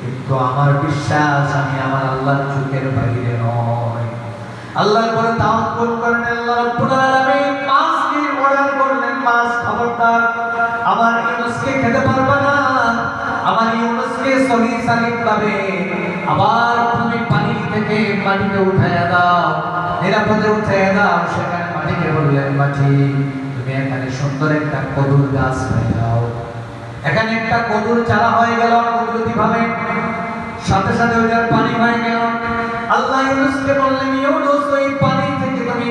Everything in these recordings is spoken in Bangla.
কিন্তু আমার বিশ্বাস, আমি আমার আল্লাহর চোখের বাইরে নয় আল্লাহর পরে আল্লাহ আলামিন মাছকে অর্ডার করলেন, মাছ খবরদার। আমার ইউনুসকে খেতে পারবে না। আমার ইউনুসকে সালিম ভাবে আবার তুমি পানি থেকে মাটিতে উঠাইয়া দাও, নিরাপদে উঠাইয়া দাও। সেখানে মাটিকে বললেন, মাটি, তুমি এখানে সুন্দর একটা কদুর গাছ পাই দাও এখানে একটা কদুর চারা হয়ে গেল কুদরতি ভাবে। সাথে সাথে ওইটার পানি হয়ে গেল। আল্লাহ ইউনুসকে বললেন ইউনুস ওই পানি থেকে তুমি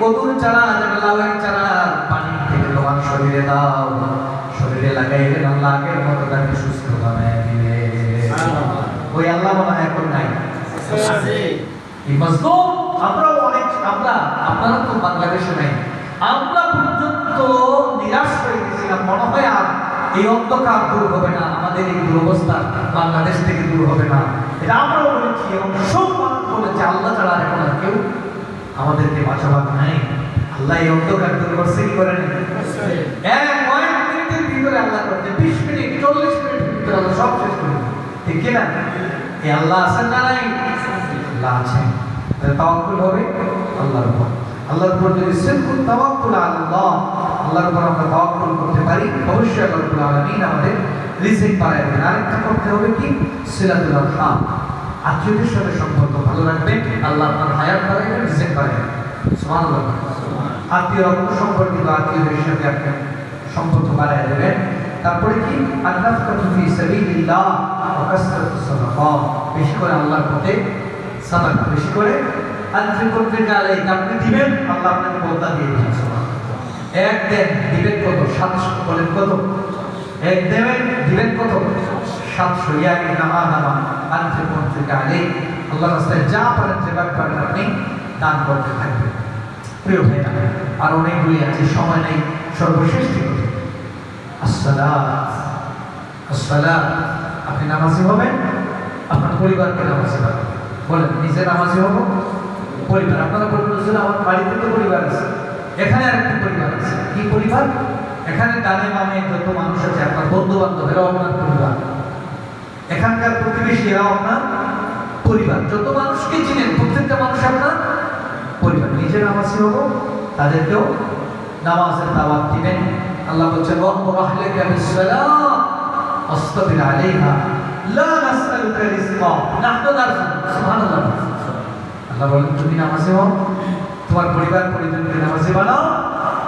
কদুর চারা লাউয়ের চারা পানি থেকে তোমার শরীরে দাও। শরীরে লাগাইলেন আল্লাহ আগের মতো তাকে সুস্থ বানায় দিলে ওই আল্লাহ মনে এখন নাই। আমরাও অনেক আমরা আপনারা তো বাংলাদেশে নাই। আমরা এই অন্ধকার দূর হবে না, আমাদের এই দুরবস্থা বাংলাদেশ থেকে দূর হবে না। এটা আমরাও বলেছি এবং সব মানুষ বলেছে, আল্লাহ ছাড়া এখন আর কেউ আমাদেরকে বাঁচাবার নাই। আল্লাহ এই অন্ধকার দূর করছে, কি করেন আল্লাহ করছে, বিশ মিনিট, চল্লিশ আল্লাহ সব ঠিক এই আল্লাহ আছেন না নাই? আল্লাহ আছেন তাহলে তাওয়াক্কুল হবে আল্লাহর উপর। আল্লাহর উপর যদি সিরকুল তাওয়াক্কুল আল্লাহ, আল্লাহর উপর আমরা তাওয়াক্কুল করতে পারি, অবশ্যই আল্লাহ রাব্বুল আলামিন আমাদের রিজিক বাড়ায় দেবেন। আরেকটা করতে হবে কি? সিলাতুল আরহাম। আত্মীয়দের সাথে সম্পর্ক ভালো রাখবেন আল্লাহ আপনার হায়াত বাড়াইবেন রিজিক বাড়াইবেন সুবহানাল্লাহ। আত্মীয় রক্ত সম্পর্কিত আত্মীয়দের সাথে আপনি সম্পর্ক বাড়ায় দেবেন। তারপরে কি? আন্নাফকাতু ফি সাবিলিল্লাহ ওয়া কাসরাতুস সাদাকা বেশি করে আল্লাহর পথে সাদাকা, বেশি করে আপনি দিবেন, আল্লাহ আপনাকে বদলা দিয়ে দিবেন এক দেন, দিবেন কত? সাতশো, বলেন কত? এক দেবেন দিবেন কত? সাতশো ইয়াকে নামা নামা আনফি করতে গেলে আল্লাহ রাস্তায় যা পারেন, যেভাবে পারেন আপনি দান করতে থাকবেন। প্রিয় ভাইরা, আর অনেকগুলি আছে, সময় নেই, সর্বশেষ থেকে আসসালাত আসসালাত। আপনি নামাজি হবেন? আপনার পরিবারকে নামাজি হবেন। বলেন, নিজে নামাজি হব? পরিবার আপনারা বলতেছেন আমার বাড়িতে তো পরিবার আছে। এখানে আরেকটি পরিবার আছে। কি পরিবার? এখানে ডানে বামে যত মানুষ আছে, আপনার বন্ধু বান্ধব এরাও আপনার পরিবার। এখানকার প্রতিবেশী এরাও আপনার পরিবার। যত মানুষকে চিনেন, প্রত্যেকটা মানুষ আপনার পরিবার। নিজের নামাজি হব তাদেরকেও নামাজের দাওয়াত দিবেন। আল্লাহ বলছেন আস্তাবির আলাইহা, লা নাসআলুকা রিজকা নাহনু নারযুক সুবহানাল্লাহ। আল্লাহ বলেন তুমি নামাজি হও তোমার পরিবার পরিজনকে নামাজি বানাও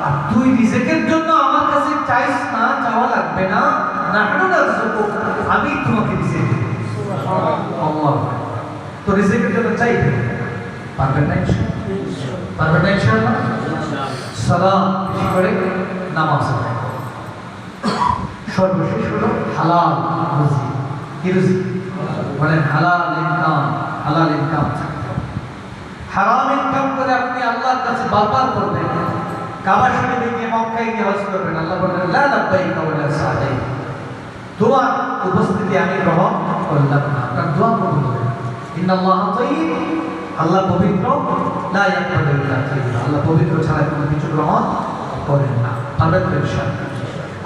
আর তুই রিজিকের জন্য আমার কাছে চাইস না চাওয়া লাগবে না আমি তোমাকে রিজিক তো রিজিকের জন্য চাইবে পারবেন না পারবেন না ইনশাআল্লাহ? সালাম। বেশি করে? নামাজ সর্বশেষ হলো হালাল রুজি। কি রুজি? বলেন হালাল হারাম ইনকাম করে আপনি আল্লাহর কাছে বারবার করবেন কাবা শরীফে গিয়ে মক্কায় গিয়ে হজ করবেন আল্লাহ বললেন লা লাব্বাইক ওয়া লা সাদাইক দোয়া উপস্থিতি আমি গ্রহণ করলাম না। আপনার দোয়া কবুল হবে। ইন্নাল্লাহ তাইয়্যিব। আল্লাহ পবিত্র। লা ইয়াকবালু ইল্লা তাইয়্যিব। আল্লাহ পবিত্র ছাড়া কোনো কিছু গ্রহণ করেন না। পারবেন তো ইনশাআল্লাহ?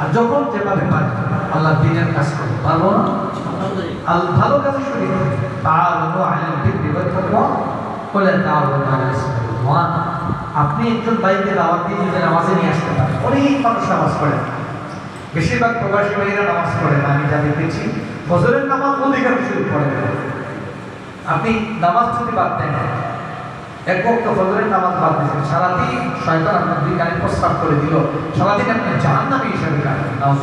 আর যখন যেভাবে পারেন আল্লাহ দিনের কাজ করতে পারব না? আল ভালো কাজে শরীর তাআলু আলাল বিররি ওয়াত উদওয়ান আপনি একজন বাইকে দাওয়াত দিয়ে যদি নামাজে নিয়ে আসতে পারেন, অনেক মানুষ নামাজ পড়েন বেশিরভাগ প্রবাসী ভাইরা নামাজ পড়েন আমি যা দেখেছি। ফজরের নামাজ অধিকাংশ পড়েন আপনি নামাজ যদি বাদ দেন, এক বক্ত ফজরের নামাজ বাদ দিয়েছেন, সারাদিন শয়তান আপনার দুই কানে প্রস্তাব করে দিল। সারাদিন আপনি জাহান নামে হিসাবে কাটেন নামাজ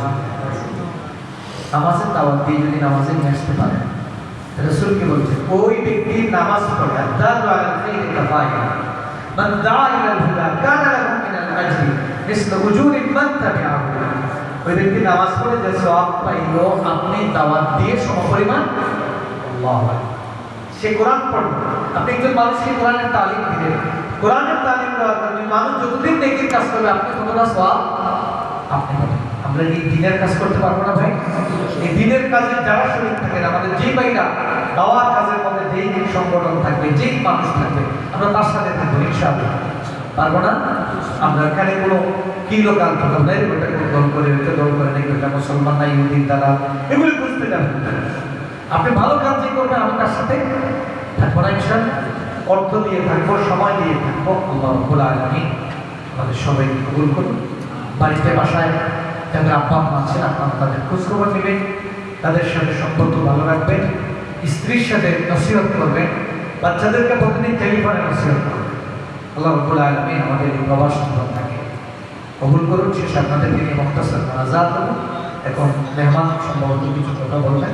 নামাজের দাওয়াত দিয়ে যদি নামাজে নিয়ে আসতে পারেন রসুল কি বলছে ওই ব্যক্তি নামাজ পড়ে আদালু আলা খাইরি কাফায়া মান দাআ ইলা আল-হুদা কানা লাহু মিন আল-আজরি মিসলু উজুরি মান তাবিআহু ওই ব্যক্তি নামাজ পড়ে যে সওয়াব পাইলো আপনি দাওয়াত দিয়ে সমপরিমাণ আল্লাহু আকবার সে কোরআন পড়বে আপনি একজন মানুষকে কোরআনের তালিম দিলেন কোরআনের তালিম দেওয়ার কারণে মানুষ যতদিন নেকির কাজ করবে আপনি কতটা সওয়াব আমরা এই দিনের কাজ করতে পারব না ভাই। এই দিনের কাজে যারা শরীর থাকেন, আমাদের যেই ভাইরা দাওয়ার কাজের মধ্যে যেই সংগঠন থাকবে, যেই মানুষ থাকবে, আমরা তার সাথে থাকব, ইনশাআল্লাহ। পারব না? আমরা এখানে কোনো কি লোকাল প্রোগ্রাম নাই ওটা কোন দল করে ওটা দল করে নাকি ওটা মুসলমান না ইহুদি তারা এগুলি বুঝতে যাবেন না। আপনি ভালো কাজই করবেন আমি তার সাথে থাকব না, ইনশাআল্লাহ। অর্থ দিয়ে থাকব, সময় দিয়ে থাকব, আল্লাহ রব্বুল আলামিন আমাদের সবাইকে কবুল করুন। বাড়িতে বাসায় যাদের আব্বা আম্মা আছেন আপনারা তাদের খোঁজখবর নেবেন, তাদের সাথে সম্পর্ক ভালো রাখবেন, স্ত্রীর সাথে নসিহত করবেন, বাচ্চাদেরকে প্রতিদিন টেলিফোনে নসিহত করবেন। আল্লাহ রব্বুল আলমিন আমাদের এই প্রবাস থাকে কবুল করুন, শেষে আপনাদেরকে নিয়ে মক্তাসার আজাদ করুন। এখন মেহমান সম্ভবত কিছু কথা বলবেন